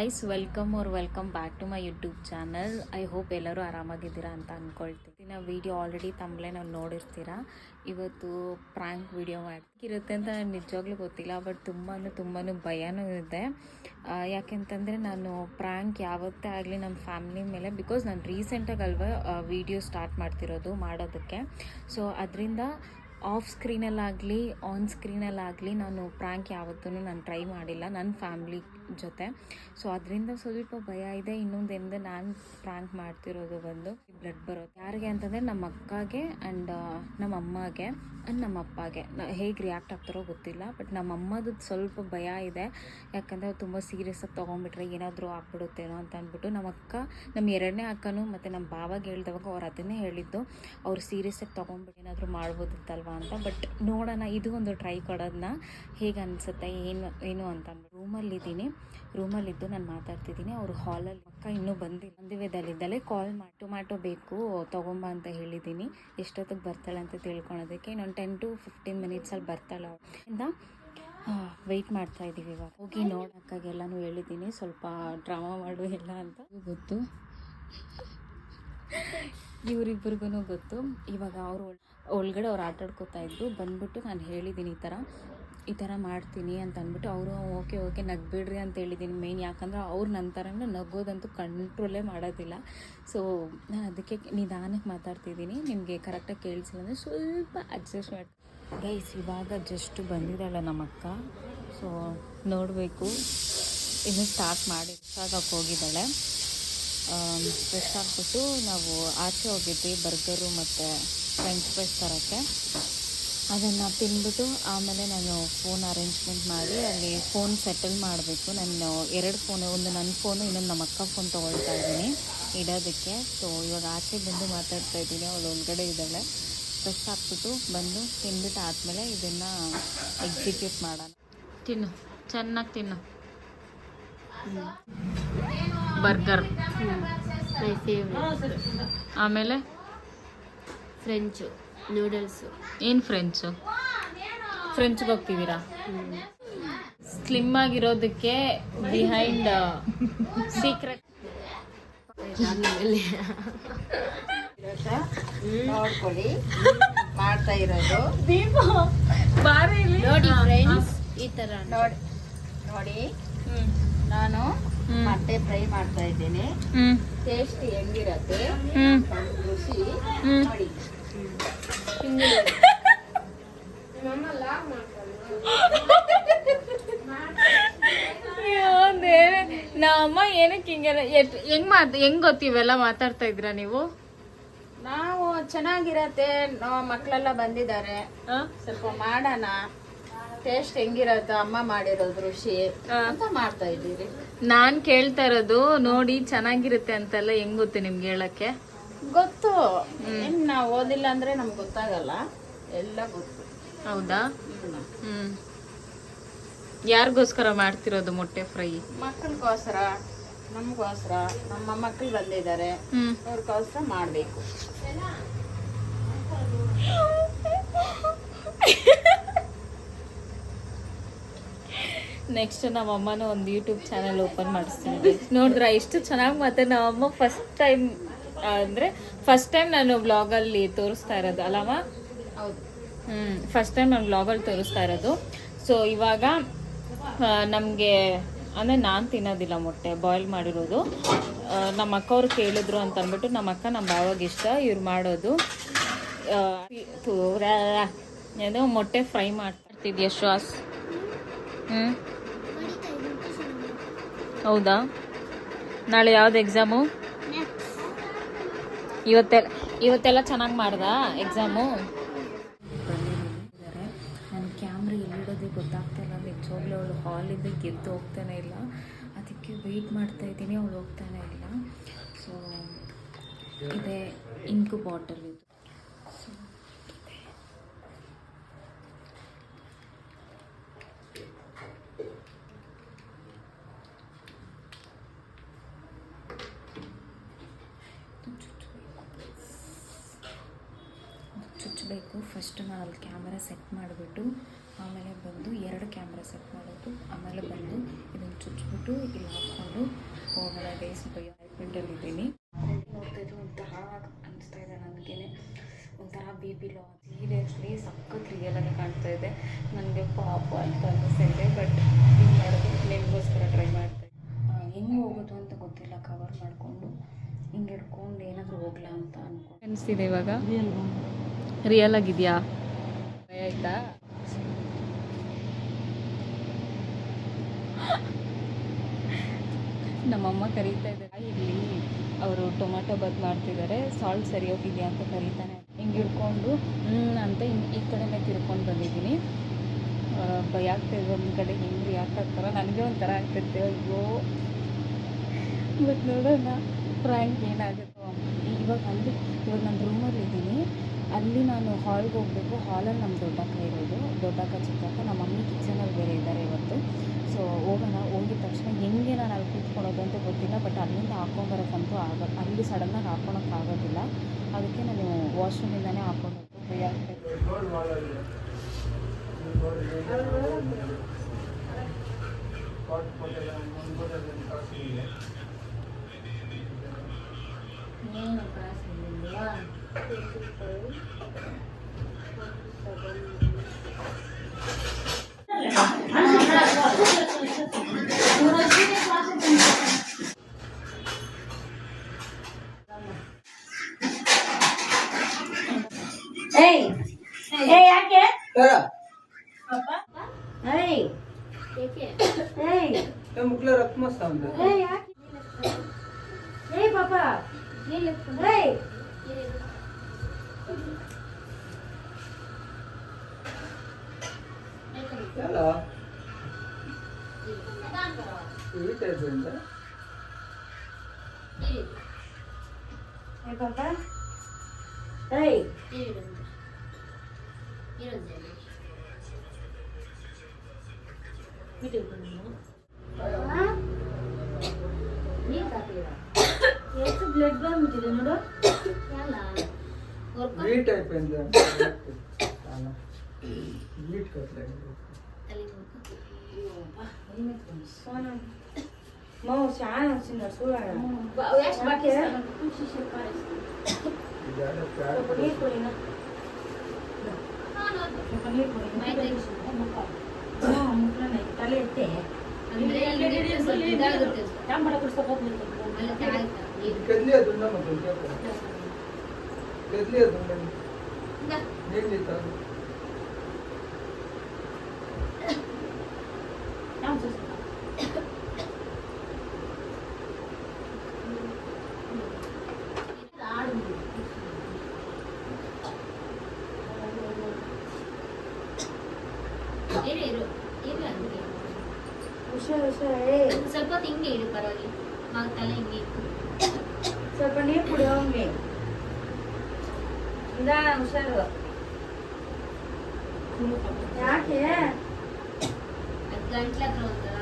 Guys welcome ಅವ್ರ welcome back to my YouTube channel I hope ಎಲ್ಲರೂ ಆರಾಮಾಗಿದ್ದೀರಾ ಅಂತ ಅಂದ್ಕೊಳ್ತೀನಿ ನಾವು ವೀಡಿಯೋ ಆಲ್ರೆಡಿ ತಮ್ಮಲೇ ನಾವು ನೋಡಿರ್ತೀರಾ. ಇವತ್ತು ಪ್ರ್ಯಾಂಕ್ ವಿಡಿಯೋ ಮಾಡಿರುತ್ತೆ ಅಂತ ನಾನು ನಿಜವಾಗ್ಲೂ ಗೊತ್ತಿಲ್ಲ ಬಟ್ ತುಂಬಾ ತುಂಬಾ ಭಯನೂ ಇದೆ. ಯಾಕೆಂತಂದರೆ ನಾನು ಪ್ರ್ಯಾಂಕ್ ಯಾವತ್ತೇ ಆಗಲಿ ನಮ್ಮ ಫ್ಯಾಮಿಲಿ ಮೇಲೆ ಬಿಕಾಸ್ ನಾನು ರೀಸೆಂಟಾಗಿ ಅಲ್ವಾ ವೀಡಿಯೋ ಸ್ಟಾರ್ಟ್ ಮಾಡ್ತಿರೋದು ಮಾಡೋದಕ್ಕೆ. ಸೊ ಅದರಿಂದ ಆಫ್ ಸ್ಕ್ರೀನಲ್ಲಾಗಲಿ ಆನ್ ಸ್ಕ್ರೀನಲ್ಲಾಗಲಿ ನಾನು ಪ್ರ್ಯಾಂಕ್ ಯಾವತ್ತೂ ನಾನು ಟ್ರೈ ಮಾಡಿಲ್ಲ. ನನ್ನ ಫ್ಯಾಮ್ಲಿ ಜೊತೆ. ಸೊ ಅದರಿಂದ ಸ್ವಲ್ಪ ಭಯ ಇದೆ. ಇನ್ನೊಂದು ಇನ್ನೊಂದೆಂದು ನಾನು ಪ್ರ್ಯಾಂಕ್ ಮಾಡ್ತಿರೋದು ಬಂದು ಬ್ಲಡ್ ಬರೋದು. ಯಾರಿಗೆ ಅಂತಂದರೆ ನಮ್ಮ ಅಕ್ಕಗೆ ಆ್ಯಂಡ್ ನಮ್ಮ ಅಮ್ಮಗೆ ಆ್ಯಂಡ್ ನಮ್ಮ ಅಪ್ಪಗೆ. ಹೇಗೆ ರಿಯಾಕ್ಟ್ ಆಗ್ತಾರೋ ಗೊತ್ತಿಲ್ಲ ಬಟ್ ನಮ್ಮ ಅಮ್ಮದು ಸ್ವಲ್ಪ ಭಯ ಇದೆ. ಯಾಕಂದರೆ ಅವ್ರು ತುಂಬ ಸೀರಿಯಸ್ಸಾಗಿ ತೊಗೊಂಡ್ಬಿಟ್ರೆ ಏನಾದರೂ ಆಗ್ಬಿಡುತ್ತೇನೋ ಅಂತ ಅಂದ್ಬಿಟ್ಟು ನಮ್ಮ ಅಕ್ಕ ನಮ್ಮ ಎರಡನೇ ಅಕ್ಕನೂ ಮತ್ತು ನಮ್ಮ ಬಾವಾಗ ಹೇಳ್ದವಾಗ ಅವ್ರು ಅದನ್ನೇ ಹೇಳಿದ್ದು, ಅವ್ರು ಸೀರಿಯಸ್ಸಾಗಿ ತೊಗೊಂಡ್ಬಿಟ್ಟು ಏನಾದರೂ ಮಾಡ್ಬೋದಿತ್ತಲ್ವಾ ಅಂತ. ಬಟ್ ನೋಡೋಣ, ಇದು ಒಂದು ಟ್ರೈ ಕೊಡೋದನ್ನ ಹೇಗೆ ಅನಿಸುತ್ತೆ, ಏನು ಏನು ಅಂತ ರೂಮಲ್ಲಿದ್ದೀನಿ ರೂಮಲ್ಲಿದ್ದು ನಾನು ಮಾತಾಡ್ತಿದ್ದೀನಿ. ಅವರು ಹಾಲಲ್ಲಿ ಅಕ್ಕ ಇನ್ನೂ ಬಂದಿಲ್ಲ ಬಂದಿವೆದಲ್ಲಿದ್ದಲೇ ಕಾಲ್ ಮಾಡಿ ಟೊಮ್ಯಾಟೊ ಬೇಕು, ತೊಗೊಂಬ ಅಂತ ಹೇಳಿದ್ದೀನಿ. ಎಷ್ಟೊತ್ತಿಗೆ ಬರ್ತಾಳೆ ಅಂತ ತಿಳ್ಕೊಳೋದಕ್ಕೆ ಇನ್ನೊಂದು ಟೆನ್ ಟು ಫಿಫ್ಟೀನ್ ಮಿನಿಟ್ಸಲ್ಲಿ ಬರ್ತಾಳೆ ಇಂದ ವೆಯ್ಟ್ ಮಾಡ್ತಾ ಇದ್ದೀವಿ ಇವಾಗ. ಹೋಗಿ ನೋಡೋಕ್ಕಾಗೆಲ್ಲನೂ ಹೇಳಿದ್ದೀನಿ. ಸ್ವಲ್ಪ ಡ್ರಾಮಾ ಮಾಡು ಎಲ್ಲ ಅಂತ. ಗೊತ್ತು. ಇವರಿಬ್ಬರಿಗೂ ಗೊತ್ತು. ಇವಾಗ ಅವರು ಒಳಗಡೆ ಅವ್ರು ಆಟಾಡ್ಕೋತಾ ಇದ್ದು ಬಂದ್ಬಿಟ್ಟು ನಾನು ಹೇಳಿದ್ದೀನಿ ಈ ಥರ ಈ ಥರ ಮಾಡ್ತೀನಿ ಅಂತ ಅಂದ್ಬಿಟ್ಟು ಅವರು, ಓಕೆ ಓಕೆ, ನಗ್ಬಿಡ್ರಿ ಅಂತ ಹೇಳಿದ್ದೀನಿ ಮೇನ್ ಯಾಕಂದ್ರೆ ಅವ್ರು ನನ್ನ ಥರನೂ ನಗೋದಂತೂ ಕಂಟ್ರೋಲೇ ಮಾಡೋದಿಲ್ಲ. ಸೊ ನಾನು ಅದಕ್ಕೆ ನಿಧಾನಕ್ಕೆ ಮಾತಾಡ್ತಿದ್ದೀನಿ. ನಿಮಗೆ ಕರೆಕ್ಟಾಗಿ ಕೇಳಿಸಿಲ್ಲ ಅಂದರೆ ಸ್ವಲ್ಪ ಅಡ್ಜಸ್ಟ್ ಮಾಡಿ ಗೈಸ್ ಇವಾಗ ಜಸ್ಟ್ ಬಂದಿದ್ದಾಳೆ ನಮ್ಮ ಅಕ್ಕ. ಸೊ ನೋಡಬೇಕು. ಇನ್ನು ಸ್ಟಾರ್ಟ್ ಮಾಡಿ ಆಗಕ್ಕೆ ಹೋಗಿದ್ದಾಳೆ. ಫ್ರೆಶ್ ಆಗಿಬಿಟ್ಟು ನಾವು ಆಚೆ ಹೋಗಿದ್ವಿ ಬರ್ಗರು ಮತ್ತು ಫ್ರೆಂಚ್ ಫ್ರೈಸ್ ತರೋಕ್ಕೆ. ಅದನ್ನು ತಿಂದ್ಬಿಟ್ಟು ಆಮೇಲೆ ನಾನು ಫೋನ್ ಅರೇಂಜ್ಮೆಂಟ್ ಮಾಡಿ ಅಲ್ಲಿ ಫೋನ್ ಸೆಟಲ್ ಮಾಡಬೇಕು. ನಾನು ಎರಡು ಫೋನು ಒಂದು ನನ್ನ ಫೋನು ಇನ್ನೊಂದು ನಮ್ಮ ಅಕ್ಕ ಫೋನ್ ತೊಗೊಳ್ತಾ ಇದ್ದೀನಿ ಇಡೋದಕ್ಕೆ. ಸೊ ಇವಾಗ ಆಚೆ ಬಂದು ಮಾತಾಡ್ತಾ ಇದ್ದೀನಿ. ಅವಳು ಒಳಗಡೆ ಇದ್ದಾಳೆ. ಫ್ರೆಶ್ ಹಾಕ್ಬಿಟ್ಟು ಬಂದು ತಿಂದ್ಬಿಟ್ಟು ಆದಮೇಲೆ ಇದನ್ನು ಎಕ್ಸಿಕ್ಯೂಟ್ ಮಾಡೋಣ. ತಿನ್ನು. ಚೆನ್ನಾಗಿ ತಿನ್ನು. ಬರ್ಗರ್. ಆಮೇಲೆ? ಫ್ರೆಂಚು ನೂಡಲ್ಸು ಏನು ಫ್ರೆಂಚು ಫ್ರೆಂಚ್ಗೆ ಹೋಗ್ತಿದ್ದೀರಾ? ಸ್ಲಿಮ್ ಆಗಿರೋದಕ್ಕೆ ಬಿಹೈಂಡ್ ಸೀಕ್ರೆಟ್ ನೋಡ್ಕೊಳ್ಳಿ. ಮಾಡ್ತಾ ಇರೋದು. ನೋಡಿ ಫ್ರೆಂಡ್ಸ್ ಈ ಥರ ನೋಡಿ. ನೋಡಿ. ನಾನು ಮತ್ತೆ ಫ್ರೈ ಮಾಡ್ತಾ ಇದ್ದೀನಿ. ಟೇಸ್ಟಿ ಟೇಸ್ಟ್ ಹೆಂಗಿರತ್ತೆ? ಹ್ಮ್. ರುಚಿ. ಹ್ಮ್. ನೋಡಿ. ನಮ್ಮ ಏನಕ್ಕೆ ಹಿಂಗೆಲ್ಲ ಹೆಂಗ್ ಮಾತ್ ಹೆಂಗ್ ಗೊತ್ತಿವೆಲ್ಲ ಮಾತಾಡ್ತಾ ಇದ್ದೀರಾ ನೀವು ನಾವು ಚೆನ್ನಾಗಿರತ್ತೆ ಮಕ್ಕಳೆಲ್ಲ ಬಂದಿದ್ದಾರೆ ಸ್ವಲ್ಪ ಮಾಡೋಣ ಟೇಸ್ಟ್ ಹೆಂಗಿರತ್ತೆ ಅಮ್ಮ ಮಾಡಿರೋದು ರುಚಿ ಅಂತ ಮಾಡ್ತಾ ಇದ್ದೀರಿ ನಾನ್ ಕೇಳ್ತಾ ಇರೋದು ನೋಡಿ ಚೆನ್ನಾಗಿರುತ್ತೆ ಅಂತೆಲ್ಲ ಹೆಂಗ್ ಗೊತ್ತು ನಿಮ್ಗೆ ಹೇಳಕ್ಕೆ? ಗೊತ್ತು. ಏನ್ ನಾವು ಓದಿಲ್ಲ ಅಂದ್ರೆ ನಮ್ಗೆ ಗೊತ್ತಾಗಲ್ಲ. ಎಲ್ಲ ಗೊತ್ತು. ಹೌದಾ? ಹ್ಮ್. ಯಾರಿಗೋಸ್ಕರ ಮಾಡ್ತಿರೋದು ಮೊಟ್ಟೆ ಫ್ರೈ? ಮಕ್ಕಳಿಗೋಸ್ಕರ ನಮಗೋಸ್ಕರ ನಮ್ಮ ಮಕ್ಕಳು ಬಂದಿದ್ದಾರೆ. ಹ್ಮ್. ಅವ್ರಿಗೋಸ್ಕರ ಮಾಡಬೇಕು. ನೆಕ್ಸ್ಟ್ ನಮ್ಮ ಅಮ್ಮನ ಒಂದು ಯೂಟ್ಯೂಬ್ ಚಾನಲ್ ಓಪನ್ ಮಾಡಿಸ್ತೀನಿ ನೋಡಿದ್ರ ಎಷ್ಟು ಚೆನ್ನಾಗಿ ಮತ್ತೆ ನಮ್ಮ ಅಮ್ಮ ಫಸ್ಟ್ ಟೈಮ್ ಅಂದರೆ ಫಸ್ಟ್ ಟೈಮ್ ನಾನು ವ್ಲಾಗಲ್ಲಿ ತೋರಿಸ್ತಾ ಇರೋದು ಅಲ್ಲವ ಹೌದು. ಹ್ಞೂ ಫಸ್ಟ್ ಟೈಮ್ ನಾನು ವ್ಲಾಗಲ್ಲಿ ತೋರಿಸ್ತಾ ಇರೋದು. ಸೊ ಇವಾಗ ನಮ್ಗೆ ಅಂದ್ರೆ ನಾನು ತಿನ್ನೋದಿಲ್ಲ ಮೊಟ್ಟೆ ಬಾಯ್ಲ್ ಮಾಡಿರೋದು. ನಮ್ಮ ಅಕ್ಕ ಅವ್ರು ಕೇಳಿದ್ರು ಅಂತ ಅಂದ್ಬಿಟ್ಟು ನಮ್ಮ ಅಕ್ಕ ನಮ್ಮ ಬಾವಾಗ ಇಷ್ಟ ಇವ್ರು ಮಾಡೋದು. ಏನೋ ಮೊಟ್ಟೆ ಫ್ರೈ ಮಾಡ್ತಿದ್ಯ ಶ್ವಾಸ್? ಹ್ಮ್? ಹೌದಾ? ನಾಳೆ ಯಾವ್ದು ಎಕ್ಸಾಮು ಇವತ್ತೆಲ್ಲ ಇವತ್ತೆಲ್ಲ ಚೆನ್ನಾಗಿ ಮಾಡ್ದ ಎಕ್ಸಾಮು ನನ್ನ ಕ್ಯಾಮ್ರಾ ಎಲ್ಲಿಡೋದು ಗೊತ್ತಾಗ್ತಾ ಇಲ್ಲ. ನಿಜವಾಗ್ಲೂ ಅವಳು ಹಾಲಿಂದ ಗೆದ್ದು ಹೋಗ್ತಾನೆ ಇಲ್ಲ. ಅದಕ್ಕೆ ವೆಯ್ಟ್ ಮಾಡ್ತಾ ಇದ್ದೀನಿ, ಅವಳು ಹೋಗ್ತಾನೆ ಇಲ್ಲ. ಸೊ ಇದೆ ಇಂಕು ಬಾಟಲ್ ಇದು So, ಇದೆ. ಚುಚ್ಚಬೇಕು ಫಸ್ಟ್ ನಾನು ಅಲ್ಲಿ ಕ್ಯಾಮರಾ ಸೆಟ್ ಮಾಡಿಬಿಟ್ಟು ಆಮೇಲೆ ಬಂದು ಎರಡು ಕ್ಯಾಮ್ರಾ ಸೆಟ್ ಮಾಡೋದು ಆಮೇಲೆ ಬಂದು ಇದನ್ನು ಚುಚ್ಚಿಬಿಟ್ಟು ಇಲ್ಲಿ ಹಾಕ್ಕೊಂಡು ಹೋಗೋಣ. ಗೈಸ್ ಇದ್ದೀನಿ. ನೋಡ್ತಾ ಇದ್ರು ಒಂಥರ ಅನಿಸ್ತಾ ಇದೆ ನನಗೇನೆ. ಒಂಥರ ಬಿ ಪಿ ಲೋ ಸೀರಿಯಸ್ಲಿ ಸಖತ್ ರಿಯಲಾಗಿ ಕಾಣ್ತಾ ಇದೆ. ನನಗೆ ಪಾಪ ಅಂತ ಅನ್ನಿಸ್ತಾ ಇದೆ ಬಟ್ ಹಿಂಗೆ ಮಾಡೋದು ನಿಮಗೋಸ್ಕರ ಟ್ರೈ ಮಾಡ್ತಾ ಹೆಂಗೆ ಹೋಗೋದು ಅಂತ ಗೊತ್ತಿಲ್ಲ. ಕವರ್ ಮಾಡಿಕೊಂಡು ಹಿಂಗೆ ಹಿಡ್ಕೊಂಡು ಏನಾದರೂ ಹೋಗ್ಲಾ ಅಂತ ಅನ್ಕೊಂಡು ಅನಿಸ್ತಿದೆ ಇವಾಗ. ರಿಯಲ್ ಆಗಿದೆಯಾ? ಆಯ್ತಾ? ನಮ್ಮಮ್ಮ ಕರೀತಾ ಇದ್ದಾರೆ. ಇಲ್ಲಿ ಅವರು ಟೊಮೆಟೊ ಬದ್ ಮಾಡ್ತಿದ್ದಾರೆ. ಸಾಲ್ಟ್ ಸರಿ ಹೋಗಿದೆಯಾ ಅಂತ ಕರೀತಾನೆ. ಹಿಂಗೆ ಹಿಡ್ಕೊಂಡು ಹ್ಮ್ ಅಂತ ಹಿಂಗೆ ಈ ಕಡೆನೇ ತಿರ್ಕೊಂಡು ಬಂದಿದ್ದೀನಿ. ಭಯ ಆಗ್ತಿದೆ ಒಂದು ಕಡೆ. ಹೆಂಗೆ ರಿಯಾಕ್ಟ್ ಆಗ್ತಾರ ನನಗೆ ಒಂಥರ ಆಗ್ತೈತೆ ಅಯ್ಯೋ. ಬಟ್ ನೋಡೋಣ. ಫ್ರ್ಯಾಂಕ್ ಏನಾಗುತ್ತೋ ಇವಾಗ ಅಲ್ಲಿ, ಇವಾಗ ನಾನು ರೂಮಲ್ಲಿ ಇದ್ದೀನಿ. ಅಲ್ಲಿ ನಾನು ಹಾಲ್ಗೆ ಹೋಗಬೇಕು. ಹಾಲಲ್ಲಿ ನಮ್ಮ ದೊಡ್ಡಕ್ಕ ಇರೋದು. ದೊಡ್ಡಕ್ಕ, ಚಿಕ್ಕಕ್ಕ, ನಮ್ಮ ಮಮ್ಮಿ ಕಿಚನಲ್ಲಿ ಬೇರೆ ಇದ್ದಾರೆ ಇವತ್ತು. ಸೊ ಹೋಗೋಣ. ಹೋಗಿದ ತಕ್ಷಣ ಹೆಂಗೆ ನಾನು ಅಲ್ಲಿ ಕೂತ್ಕೊಳ್ಳೋದು ಅಂತ ಗೊತ್ತಿಲ್ಲ. ಬಟ್ ಅಲ್ಲಿಂದ ಹಾಕೊಂಬರೋಕ್ಕಂತೂ ಆಗ, ಅಲ್ಲಿ ಸಡನ್ನಾಗಿ ಹಾಕೊಳಕ್ಕಾಗೋದಿಲ್ಲ ಅದಕ್ಕೆ ನಾನು ವಾಶ್ರೂಮಿಂದನೇ ಹಾಕೊಂಡು ಭಯ ಆಗ್ತೈತೆ ಏಕೆ హలో ఇవి తెలిసిందా పాపా ఈరోజు ప్లేట్ లో మిగిలిన నోడు నీట్ అయిపోయింది నీట్ కట్టలేదు మా చాలా వచ్చింది చూడాలి తల ఎత్తే ಅಂದ್ರೆ ಇದಾಗುತ್ತೆ. ಕ್ಯಾಮ್ರಾ ಕೊಡ್ಸಕ್ಕೆ ಹೋಗ್ಬೇಕು ಕದ್ಲಿ ಅದು ನಮ್ಮ ಕದ್ಲಿ ಅದು? ಏನಿತ್ತು ಏನೇ ಇರು. ಸ್ವಲ್ಪ ಹೊತ್ತು ಹಿಂಗೆ ಇಡು ಪರವಾಗಿಲ್ಲ ಮಗತಲ್ಲ ಹಿಂಗೆ ಇಟ್ಟು ಸ್ವಲ್ಪ ನೀರು ಕುಡಿಯೋಂಗೆ ನಿಧಾನ ಹುಷಾರು ಯಾಕೆ ಅದು ಗಂಟ್ಲ ಹತ್ರ ಒಂಥರ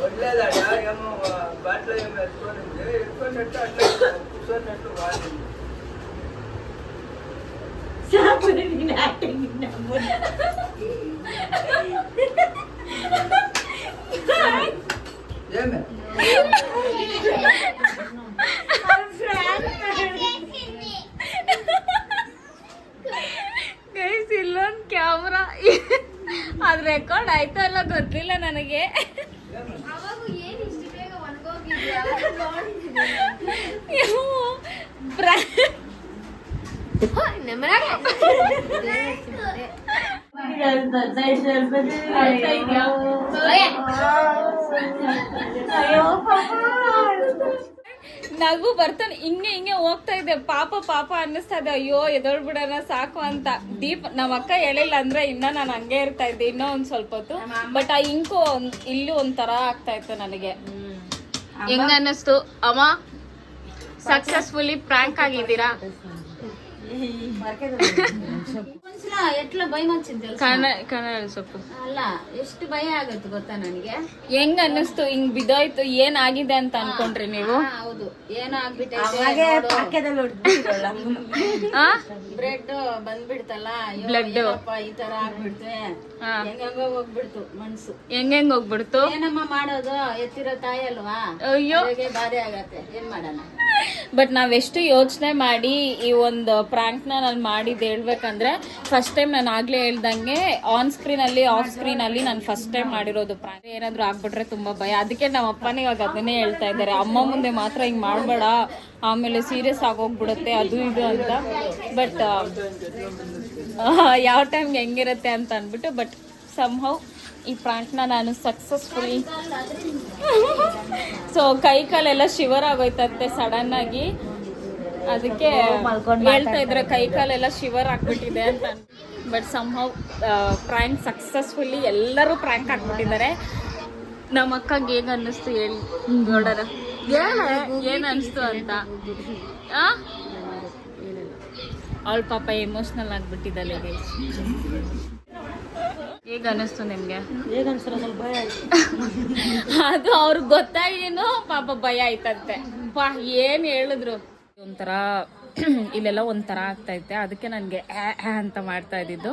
ಒಳ್ಳೇದಾಡ ಬಾಟ್ಲ ಎತ್ಕೊಂಡಿದ್ದೆ ಎತ್ಕೊಂಡಟ್ಟು ಅಟ್ಟ ಕುಸೋನಟ್ಟು ಬಾಳಿದ್ದೆ ಇಲ್ಲೊಂದು ಕ್ಯಾಮ್ರಾ ಅದು ರೆಕಾರ್ಡ್ ಆಯ್ತೋ ಅಲ್ಲ ಗೊತ್ತಿಲ್ಲ ನನಗೆ. ಅವಾಗ ಏನು ಇಷ್ಟು ಬೇಗ ಒಣಗೋಗಿದ್ಯಾ ನಗು ಬರ್ತಾನೆ, ಹಿಂಗೆ ಹಿಂಗೆ ಹೋಗ್ತಾ ಇದೆ. ಪಾಪ ಪಾಪ ಅನ್ನಿಸ್ತಾ ಇದೆ. ಅಯ್ಯೋ ಬಿಡೋಣ, ಸಾಕು ಅಂತ. ದೀಪ್, ನಮ್ಮ ಅಕ್ಕ ಹೇಳಿಲ್ಲ ಅಂದ್ರೆ ಇನ್ನ ನಾನು ಹಂಗೆ ಇರ್ತಾ ಇದ್ದೆ, ಇನ್ನೂ ಒಂದ್ ಸ್ವಲ್ಪ ಹೊತ್ತು. ಬಟ್ ಆ ಇಂಕು ಇಲ್ಲೂ ಒಂಥರ ಆಗ್ತಾ ಇತ್ತು ನನಗೆ. ಹೆಂಗ ಅನ್ನಿಸ್ತು? ಅಮ್ಮ ಸಕ್ಸಸ್ಫುಲಿ ಪ್ರ್ಯಾಂಕ್ ಆಗಿದ್ದೀರಾ? ಒಂದ್ಸಲ ಎಟ್ಲ ಭಯ ಮಚ್ಚಿದ್ದೆ ಕಣ ಕಣ ಸೊಪ್ಪು. ಅಲ್ಲ ಎಷ್ಟು ಭಯ ಆಗತ್ತು ಗೊತ್ತಾ ನನಗೆ? ಹೆಂಗ ಅನ್ನಿಸ್ತು ಹಿಂಗ್ ಬಿದ್ದೋಯ್ತು ಏನ್ ಆಗಿದೆ ಅಂತ ಅನ್ಕೊಂಡ್ರಿ ನೀವು? ಹೌದು. ಏನೋ ಆಗ್ಬಿಟ್ಟೆ ಬ್ರೆಡ್ ಬಂದ್ಬಿಡ್ತಲ್ಲ ಬ್ಲಡ್. Blood. ಏನಪ್ಪ ಈ ತರ ಆಗ್ಬಿಡ್ತು. ಹಾ. ಹೋಗ್ಬಿಡ್ತು ಮನ್ಸು. ಹೆಂಗ್ ಹೆಂಗ್ ಹೋಗ್ಬಿಡ್ತು? ಏನಮ್ಮ ಮಾಡೋದು? ಎತ್ತಿರೋ ತಾಯಿ ಅಲ್ವಾ? ಅಯ್ಯೋ. ಬಾಧೆ ಆಗತ್ತೆ. ಏನ್ ಮಾಡೋಣ? ಬಟ್ ನಾವೆಷ್ಟು ಯೋಚನೆ ಮಾಡಿ ಈ ಒಂದು ಪ್ರಾಂಕ್ನ ನಾನು ಮಾಡಿದ್ದು ಹೇಳ್ಬೇಕಂದ್ರೆ ಫಸ್ಟ್ ಟೈಮ್ ನಾನು ಆಗ್ಲೇ ಹೇಳ್ದಂಗೆ ಆನ್ ಸ್ಕ್ರೀನ್ ಅಲ್ಲಿ ಆಫ್ ಸ್ಕ್ರೀನ್ ಅಲ್ಲಿ ನಾನು ಫಸ್ಟ್ ಟೈಮ್ ಮಾಡಿರೋದು ಪ್ರಾಂಕ್ ಏನಾದ್ರು ಆಗ್ಬಿಟ್ರೆ ತುಂಬಾ ಭಯ. ಅದಕ್ಕೆ ನಮ್ಮ ಅಪ್ಪನೇ ಇವಾಗ ಅದನ್ನೇ ಹೇಳ್ತಾ ಇದ್ದಾರೆ. ಅಮ್ಮ ಮುಂದೆ ಮಾತ್ರ ಹಿಂಗ್ ಮಾಡ್ಬೇಡ. ಆಮೇಲೆ ಸೀರಿಯಸ್ ಆಗೋಗ್ಬಿಡುತ್ತೆ ಅದು ಇದು ಅಂತ. ಬಟ್ ಯಾವ ಟೈಮ್ಗೆ ಹೆಂಗಿರುತ್ತೆ ಅಂತ ಅಂದ್ಬಿಟ್ಟು ಬಟ್ ಸಂಹೌ ಈ ಪ್ರಾಂಕ್ನ ನಾನು ಸಕ್ಸಸ್ಫುಲಿ ಸೊ ಕೈ ಕಾಲೆಲ್ಲ ಶಿವರ್ ಆಗೋಯ್ತಂತೆ ಸಡನ್ ಆಗಿ. ಅದಕ್ಕೆ ಹೇಳ್ತಾ ಇದ್ರೆ, ಕೈ ಕಾಲೆಲ್ಲ ಶಿವರ್ ಆಗ್ಬಿಟ್ಟಿದೆ ಅಂತ ಬಟ್ ಸಂಹೌ ಪ್ರಾಂಕ್ ಸಕ್ಸಸ್ಫುಲಿ ಎಲ್ಲರೂ ಪ್ರಾಂಕ್ ಹಾಕ್ಬಿಟ್ಟಿದ್ದಾರೆ ನಮ್ಮ ಅಕ್ಕಗೆ ಹೇಗೆ ಅನ್ನಿಸ್ತು ಹೇಳಿ, ನೋಡೋಣ. ಏನು ಅನಿಸ್ತು ಅಂತ? ಅವಳ ಪಾಪ ಎಮೋಷ್ನಲ್ ಆಗ್ಬಿಟ್ಟಿದ್ದಾಳೆ ಹೇಗ ಅನ್ನಿಸ್ತು ನಿಮ್ಗೆ? ಅದು ಅವ್ರಿಗೆ ಗೊತ್ತಾಗೇನು ಪಾಪ ಭಯ ಆಯ್ತಂತೆ. ಪಾ ಏನ್ ಹೇಳಿದ್ರು? ಒಂಥರ ಇಲ್ಲೆಲ್ಲ ಒಂಥರ ಆಗ್ತೈತೆ. ಅದಕ್ಕೆ ನನಗೆ ಅಂತ ಮಾಡ್ತಾ ಇದ್ದಿದ್ದು.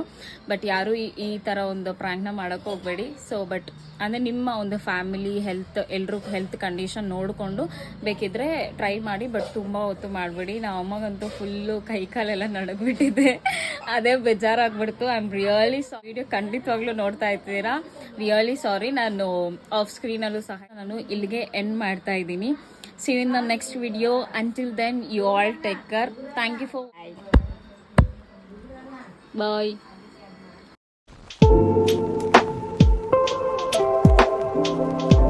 ಬಟ್ ಯಾರೂ ಈ ಥರ ಒಂದು ಪ್ರಾಂಕ್ನ ಮಾಡೋಕ್ಕೆ ಹೋಗಬೇಡಿ. ಸೊ ಬಟ್ ಅಂದರೆ ನಿಮ್ಮ ಒಂದು ಫ್ಯಾಮಿಲಿ, ಹೆಲ್ತ್ ಎಲ್ಲರೂ ಹೆಲ್ತ್ ಕಂಡೀಷನ್ ನೋಡಿಕೊಂಡು ಬೇಕಿದ್ರೆ ಟ್ರೈ ಮಾಡಿ ಬಟ್ ತುಂಬ ಹೊತ್ತು ಮಾಡಬೇಡಿ. ನಾವು ಅಮ್ಮಗಂತೂ ಫುಲ್ಲು ಕೈ ಕಾಲೆಲ್ಲ ನಡಗ್ಬಿಟ್ಟಿದೆ ಅದೇ ಬೇಜಾರಾಗ್ಬಿಡ್ತು. ಐ ಆಮ್ ರಿಯಲಿ ಸಾ ವಿಡಿಯೋ ಖಂಡಿತವಾಗ್ಲೂ ನೋಡ್ತಾ ಇರ್ತೀರಾ ರಿಯಲಿ ಸಾರಿ ನಾನು ಆಫ್ ಸ್ಕ್ರೀನಲ್ಲೂ ಸಹ ನಾನು ಇಲ್ಲಿಗೆ ಎಂಡ್ ಮಾಡ್ತಾ ಇದ್ದೀನಿ. See you in the next video. Until then, you all take care. Thank you for. Bye.